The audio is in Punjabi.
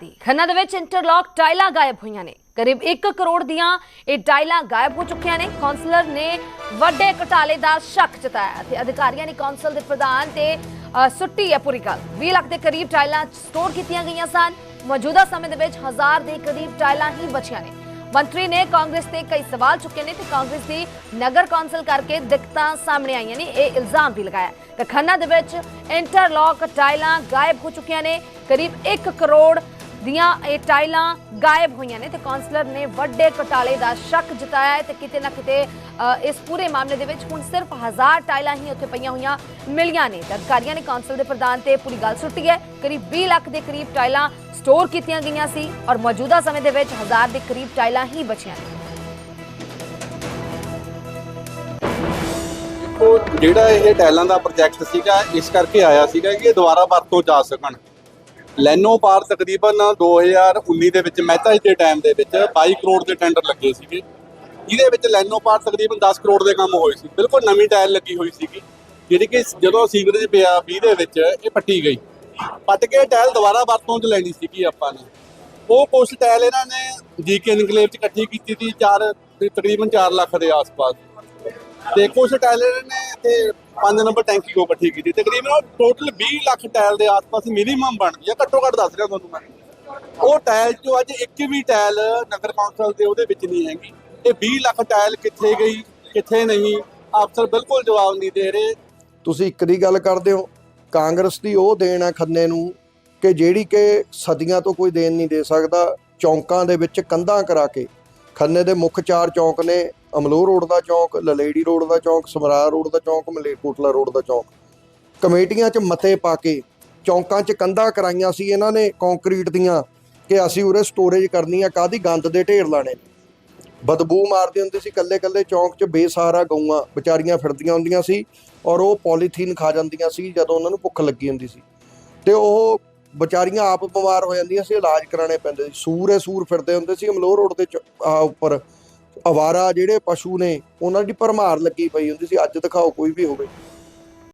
ਦੀ ਖੰਨਾ ਦੇ ਵਿੱਚ ਇੰਟਰਲੌਕ ਟਾਈਲਾਂ ਗਾਇਬ ਹੋਈਆਂ ਨੇ। ਕਰੀਬ 1 ਕਰੋੜ ਦੀਆਂ ਇਹ ਟਾਈਲਾਂ ਗਾਇਬ ਹੋ ਚੁੱਕੀਆਂ ਨੇ। ਕੌਂਸਲਰ ਨੇ ਵੱਡੇ ਘਟਾਲੇ ਦਾ ਸ਼ੱਕ ਜਤਾਇਆ ਤੇ ਅਧਿਕਾਰੀਆਂ ਨੇ ਕੌਂਸਲ ਦੇ ਪ੍ਰਧਾਨ ਤੇ ਸੁੱਟੀ ਹੈ ਪੂਰੀ ਗੱਲ। 20 ਲੱਖ ਦੇ ਕਰੀਬ ਟਾਈਲਾਂ ਸਟੋਰ ਕੀਤੀਆਂ ਗਈਆਂ ਸਨ। ਮੌਜੂਦਾ ਸਮੇਂ ਦੇ ਵਿੱਚ ਹਜ਼ਾਰ ਦੇ ਕਰੀਬ ਟਾਈਲਾਂ ਹੀ ਬਚੀਆਂ ਨੇ। ਮੰਤਰੀ ਨੇ ਕਾਂਗਰਸ ਤੇ ਕਈ ਸਵਾਲ ਚੁੱਕੇ ਨੇ ਤੇ ਕਾਂਗਰਸ ਦੀ ਨਗਰ ਕੌਂਸਲ ਕਰਕੇ ਦਿੱਕਤਾਂ ਸਾਹਮਣੇ ਆਈਆਂ ਨੇ। ਇਹ ਇਲਜ਼ਾਮ ਵੀ ਲਗਾਇਆ ਤੇ ਖੰਨਾ ਦੇ ਵਿੱਚ ਇੰਟਰਲੌਕ ਟਾਈਲਾਂ ਗਾਇਬ ਹੋ ਚੁੱਕੀਆਂ ਨੇ। ਕਰੀਬ 1 ਕਰੋੜ ਦੀਆਂ ਇਹ ਟਾਈਲਾਂ ਗਾਇਬ ਹੋਈਆਂ ਨੇ ਤੇ ਕਾਉਂਸਲਰ ਨੇ ਵੱਡੇ ਘਟਾਲੇ ਦਾ ਸ਼ੱਕ ਜਤਾਇਆ ਹੈ ਤੇ ਕਿਤੇ ਨਾ ਕਿਤੇ ਇਸ ਪੂਰੇ ਮਾਮਲੇ ਦੇ ਵਿੱਚ ਹੁਣ ਸਿਰਫ ਹਜ਼ਾਰ ਟਾਈਲਾਂ ਹੀ ਉੱਥੇ ਪਈਆਂ ਹੋਈਆਂ ਮਿਲੀਆਂ ਨੇ। ਅਧਿਕਾਰੀਆਂ ਨੇ ਕਾਉਂਸਲ ਦੇ ਪ੍ਰਧਾਨ ਤੇ ਪੂਰੀ ਗੱਲ ਸੁੱਟੀ ਹੈ। ਕਰੀਬ 20 ਲੱਖ ਦੇ ਕਰੀਬ ਟਾਈਲਾਂ ਸਟੋਰ ਕੀਤੀਆਂ ਗਈਆਂ ਸੀ ਔਰ ਮੌਜੂਦਾ ਸਮੇਂ ਦੇ ਵਿੱਚ ਹਜ਼ਾਰ ਦੇ ਕਰੀਬ ਟਾਈਲਾਂ ਹੀ ਬਚੀਆਂ ਨੇ। ਜਿਹੜਾ ਇਹ ਟੈਲਾਂ ਦਾ ਪ੍ਰੋਜੈਕਟ ਸੀਗਾ, ਇਸ ਕਰਕੇ ਆਇਆ ਸੀਗਾ ਕਿ ਇਹ ਦੁਬਾਰਾ ਵਰਤੋਂ ਜਾ ਸਕਣ। ਲੈਨੋ ਪਾਰ ਤਕਰੀਬਨ 2019 ਦੇ ਵਿੱਚ ਮਹਿਤਾ ਜੀ ਦੇ ਟਾਈਮ ਦੇ ਵਿੱਚ 22 ਕਰੋੜ ਦੇ ਟੈਂਡਰ ਲੱਗੇ ਸੀਗੇ। ਇਹਦੇ ਵਿੱਚ ਲੈਨੋ ਪਾਰ ਤਕਰੀਬਨ 10 ਕਰੋੜ ਦੇ ਕੰਮ ਹੋਏ ਸੀ। ਬਿਲਕੁਲ ਨਵੀਂ ਟਾਇਲ ਲੱਗੀ ਹੋਈ ਸੀਗੀ। ਜਿਹੜੀ ਕਿ ਜਦੋਂ ਸੀਵਰੇਜ ਪਿਆ 20 ਦੇ ਵਿੱਚ, ਇਹ ਪੱਟੀ ਗਈ। ਪੱਟ ਕੇ ਟਾਇਲ ਦੁਬਾਰਾ ਵਰਤੋਂ 'ਚ ਲੈਣੀ ਸੀਗੀ ਆਪਾਂ ਨੇ। ਉਹ ਕੁਛ ਟਾਇਲ ਇਹਨਾਂ ਨੇ ਜੀਕੇ ਇਨਕਲੇਵ 'ਚ ਇਕੱਠੀ ਕੀਤੀ ਸੀ 4 ਤਕਰੀਬਨ 4 ਲੱਖ ਦੇ ਆਸ-ਪਾਸ। ਤੇ ਕੁਝ ਇਹਨਾਂ ਨੇ ਇੱਥੇ 5 ਨੰਬਰ ਟੈਂਕੀ ਕੋ ਇਕੱਠੀ ਕੀਤੀ ਤਕਰੀਬਨ ਟੋਟਲ 20 ਲੱਖ ਟਾਇਲ ਦੇ ਆਸ-ਪਾਸ ਮਿਨੀਮਮ ਬਣਦੀ ਆ ਘੱਟੋ ਘੱਟ ਦੱਸ ਰਿਹਾ ਤੁਹਾਨੂੰ ਮੈਂ। ਉਹ ਟਾਇਲ ਚੋਂ ਅੱਜ ਇੱਕ ਵੀ ਟਾਇਲ ਨਗਰ ਕੌਂਸਲ ਦੇ ਉਹਦੇ ਵਿੱਚ ਨਹੀਂ ਹੈਗੀ। ਇਹ 20 ਲੱਖ ਟਾਇਲ ਕਿੱਥੇ ਗਈ, ਕਿੱਥੇ ਨਹੀਂ, ਅਫਸਰ ਬਿਲਕੁਲ ਜਵਾਬ ਨਹੀਂ ਦੇ ਰਹੇ। ਤੁਸੀਂ ਇੱਕ ਦੀ ਗੱਲ ਕਰਦੇ ਹੋ, ਕਾਂਗਰਸ ਦੀ ਉਹ ਦੇਣ ਹੈ ਖੰਨੇ ਨੂੰ ਕਿ ਜਿਹੜੀ ਕਿ ਸਦੀਆਂ ਤੋਂ ਕੋਈ ਦੇਣ ਨਹੀਂ ਦੇ ਸਕਦਾ, ਚੌਂਕਾਂ ਦੇ ਵਿੱਚ ਕੰਧਾਂ ਕਰਾ ਕੇ। ਖੰਨੇ ਦੇ ਮੁੱਖ ਚਾਰ ਚੌਂਕ ਨੇ ਅਮਲੋਹ ਰੋਡ ਦਾ ਚੌਂਕ, ਲਲੇੜੀ ਰੋਡ ਦਾ ਚੌਂਕ ਸਮਰਾਰ ਰੋਡ ਦਾ ਚੌਂਕ ਮਲੇਰਕੋਟਲਾ ਰੋਡ ਦਾ ਚੌਂਕ। ਕਮੇਟੀਆਂ 'ਚ ਮਤੇ ਪਾ ਕੇ ਚੌਂਕਾਂ 'ਚ ਕੰਧਾਂ ਕਰਾਈਆਂ ਸੀ ਇਹਨਾਂ ਨੇ ਕੰਕਰੀਟ ਦੀਆਂ ਕਿ ਅਸੀਂ ਉਰੇ ਸਟੋਰੇਜ ਕਰਨੀ ਆ ਕਾਦੀ ਗੰਦ ਦੇ ਢੇਰ ਲਾਣੇ ਬਦਬੂ ਮਾਰਦੀ ਹੁੰਦੀ ਸੀ ਕੱਲੇ ਕੱਲੇ ਚੌਂਕ 'ਚ ਬੇਸਹਾਰਾ ਗਊਆਂ ਵਿਚਾਰੀਆਂ ਫਿਰਦੀਆਂ ਹੁੰਦੀਆਂ ਸੀ ਔਰ ਉਹ ਪੋਲੀਥੀਨ ਖਾ ਜਾਂਦੀਆਂ ਸੀ ਜਦੋਂ ਉਹਨਾਂ ਨੂੰ ਭੁੱਖ ਲੱਗੀ ਹੁੰਦੀ ਸੀ। ਤੇ ਉਹ ਵਿਚਾਰੀਆਂ ਆਪ ਬਿਮਾਰ ਹੋ ਜਾਂਦੀਆਂ ਸੀ, ਇਲਾਜ ਕਰਾਣੇ ਪੈਂਦੇ ਸੀ। ਸੂਰ ਸੂਰ ਫਿਰਦੇ ਹੁੰਦੇ ਸੀ ਅਮਲੋਹ ਰੋਡ ਦੇ ਚ- ਆਹ ਉੱਪਰ। ਅਵਾਰਾ ਜਿਹੜੇ ਪਸ਼ੂ ਨੇ, ਉਹਨਾਂ ਦੀ ਭਰਮਾਰ ਲੱਗੀ ਪਈ ਹੁੰਦੀ ਸੀ, ਅੱਜ ਦਿਖਾਓ ਕੋਈ ਵੀ ਹੋਵੇ।